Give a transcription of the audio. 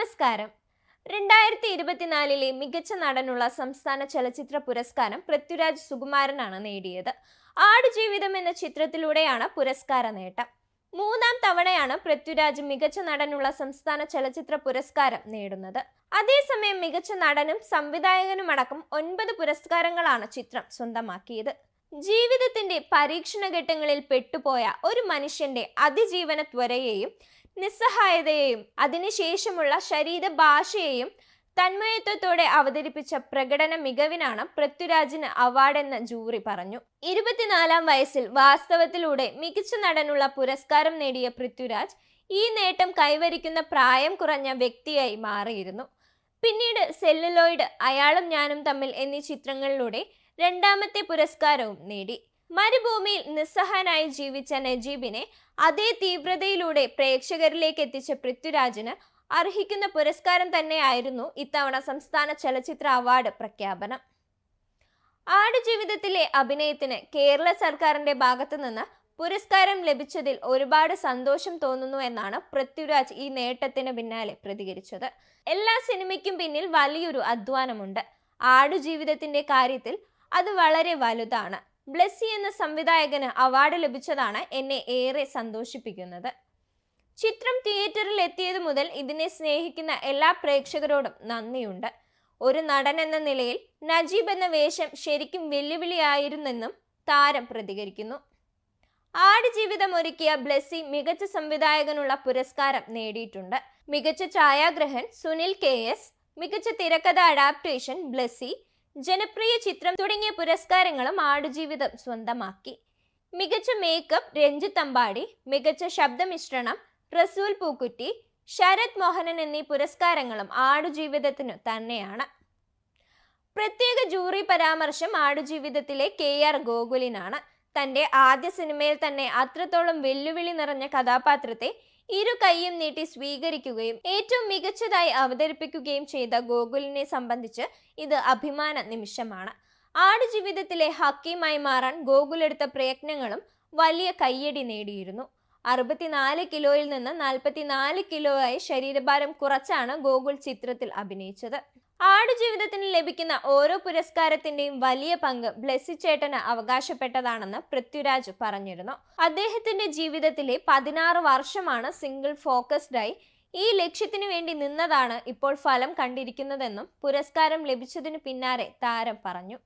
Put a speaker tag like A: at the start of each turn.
A: നമസ്കാരം. രണ്ടായിരത്തി ഇരുപത്തിനാലിലെ മികച്ച നടനുള്ള സംസ്ഥാന ചലച്ചിത്ര പുരസ്കാരം പൃഥ്വിരാജ് സുകുമാരനാണ് നേടിയത്. ആടുജീവിതം എന്ന ചിത്രത്തിലൂടെയാണ് പുരസ്കാര നേട്ടം. മൂന്നാം തവണയാണ് പൃഥ്വിരാജ് മികച്ച നടനുള്ള സംസ്ഥാന ചലച്ചിത്ര പുരസ്കാരം നേടുന്നത്. അതേസമയം മികച്ച നടനും സംവിധായകനുമടക്കം ഒൻപത് പുരസ്കാരങ്ങളാണ് ചിത്രം സ്വന്തമാക്കിയത്. ജീവിതത്തിന്റെ പരീക്ഷണ ഘട്ടങ്ങളിൽ പെട്ടുപോയ ഒരു മനുഷ്യന്റെ അതിജീവന ത്വരയെയും നിസ്സഹായതയെയും അതിനുശേഷമുള്ള ശരീരഭാഷയെയും തന്മയത്വത്തോടെ അവതരിപ്പിച്ച പ്രകടന മികവിനാണ് പൃഥ്വിരാജിന് അവാർഡെന്ന് ജൂറി പറഞ്ഞു. ഇരുപത്തിനാലാം വയസ്സിൽ വാസ്തവത്തിലൂടെ മികച്ച നടനുള്ള പുരസ്കാരം നേടിയ പൃഥ്വിരാജ് ഈ നേട്ടം കൈവരിക്കുന്ന പ്രായം കുറഞ്ഞ വ്യക്തിയായി മാറിയിരുന്നു. പിന്നീട് സെല്ലുലോയിഡ് അയാളും ഞാനും തമ്മിൽ എന്നീ ചിത്രങ്ങളിലൂടെ രണ്ടാമത്തെ പുരസ്കാരവും നേടി. മരുഭൂമിയിൽ നിസ്സഹാനായി ജീവിച്ച നജീബിനെ അതേ തീവ്രതയിലൂടെ പ്രേക്ഷകരിലേക്ക് എത്തിച്ച പൃഥ്വിരാജിന് അർഹിക്കുന്ന പുരസ്കാരം തന്നെയായിരുന്നു ഇത്തവണ സംസ്ഥാന ചലച്ചിത്ര അവാർഡ് പ്രഖ്യാപനം. ആടുജീവിതത്തിലെ അഭിനയത്തിന് കേരള സർക്കാരിന്റെ ഭാഗത്തു നിന്ന് പുരസ്കാരം ലഭിച്ചതിൽ ഒരുപാട് സന്തോഷം തോന്നുന്നു എന്നാണ് പൃഥ്വിരാജ് ഈ നേട്ടത്തിന് പിന്നാലെ പ്രതികരിച്ചത്. എല്ലാ സിനിമയ്ക്കും പിന്നിൽ വലിയൊരു അധ്വാനമുണ്ട്. ആടുജീവിതത്തിന്റെ കാര്യത്തിൽ അത് വളരെ വലുതാണ്. ബ്ലെസ്സി എന്ന സംവിധായകന് അവാർഡ് ലഭിച്ചതാണ് എന്നെ ഏറെ സന്തോഷിപ്പിക്കുന്നത്. ചിത്രം തിയേറ്ററിൽ എത്തിയത് മുതൽ ഇതിനെ സ്നേഹിക്കുന്ന എല്ലാ പ്രേക്ഷകരോടും നന്ദിയുണ്ട്. ഒരു നടൻ എന്ന നിലയിൽ നജീബ് എന്ന വേഷം ശരിക്കും വെല്ലുവിളിയായിരുന്നെന്നും താരം പ്രതികരിക്കുന്നു. ആടുജീവിതം ഒരുക്കിയ ബ്ലെസ്സി മികച്ച സംവിധായകനുള്ള പുരസ്കാരം നേടിയിട്ടുണ്ട്. മികച്ച ഛായാഗ്രഹൻ സുനിൽ കെ എസ് മികച്ച തിരക്കഥ അഡാപ്റ്റേഷൻ ബ്ലെസ്സി ജനപ്രിയ ചിത്രം തുടങ്ങിയ പുരസ്കാരങ്ങളും ആടുജീവിതം സ്വന്തമാക്കി. മികച്ച മേക്കപ്പ് രഞ്ജിത്ത് അമ്പാടി മികച്ച ശബ്ദമിശ്രണം റസൂൽ പൂക്കുറ്റി ശരത് മോഹനൻ എന്നീ പുരസ്കാരങ്ങളും ആടുജീവിതത്തിനു തന്നെയാണ്. പ്രത്യേക ജൂറി പരാമർശം ആടുജീവിതത്തിലെ കെ ആർ ഗോകുലിനാണ്. തന്റെ ആദ്യ സിനിമയിൽ തന്നെ അത്രത്തോളം വെല്ലുവിളി നിറഞ്ഞ കഥാപാത്രത്തെ ഇരു കൈയും നീട്ടി സ്വീകരിക്കുകയും ഏറ്റവും മികച്ചതായി അവതരിപ്പിക്കുകയും ചെയ്ത ഗോകുലിനെ സംബന്ധിച്ച് ഇത് അഭിമാന നിമിഷമാണ്. ആടുജീവിതത്തിലെ ഹക്കീമായി മാറാൻ ഗോകുലെടുത്ത പ്രയത്നങ്ങളും വലിയ കയ്യടി നേടിയിരുന്നു. അറുപത്തിനാല് കിലോയിൽ നിന്ന് നാൽപ്പത്തിനാല് കിലോ ആയി ശരീരഭാരം കുറച്ചാണ് ഗോകുൽ ചിത്രത്തിൽ അഭിനയിച്ചത്. ആടുജീവിതത്തിന് ലഭിക്കുന്ന ഓരോ പുരസ്കാരത്തിന്റെയും വലിയ പങ്ക് ബ്ലെസ്സി ചേട്ടന് അവകാശപ്പെട്ടതാണെന്ന് പൃഥ്വിരാജ് പറഞ്ഞിരുന്നു. അദ്ദേഹത്തിന്റെ ജീവിതത്തിലെ പതിനാറ് വർഷമാണ് സിംഗിൾ ഫോക്കസ്ഡായി ഈ ലക്ഷ്യത്തിനു വേണ്ടി നിന്നതാണ് ഇപ്പോൾ ഫലം കണ്ടിരിക്കുന്നതെന്നും പുരസ്കാരം ലഭിച്ചതിനു പിന്നാലെ താരം പറഞ്ഞു.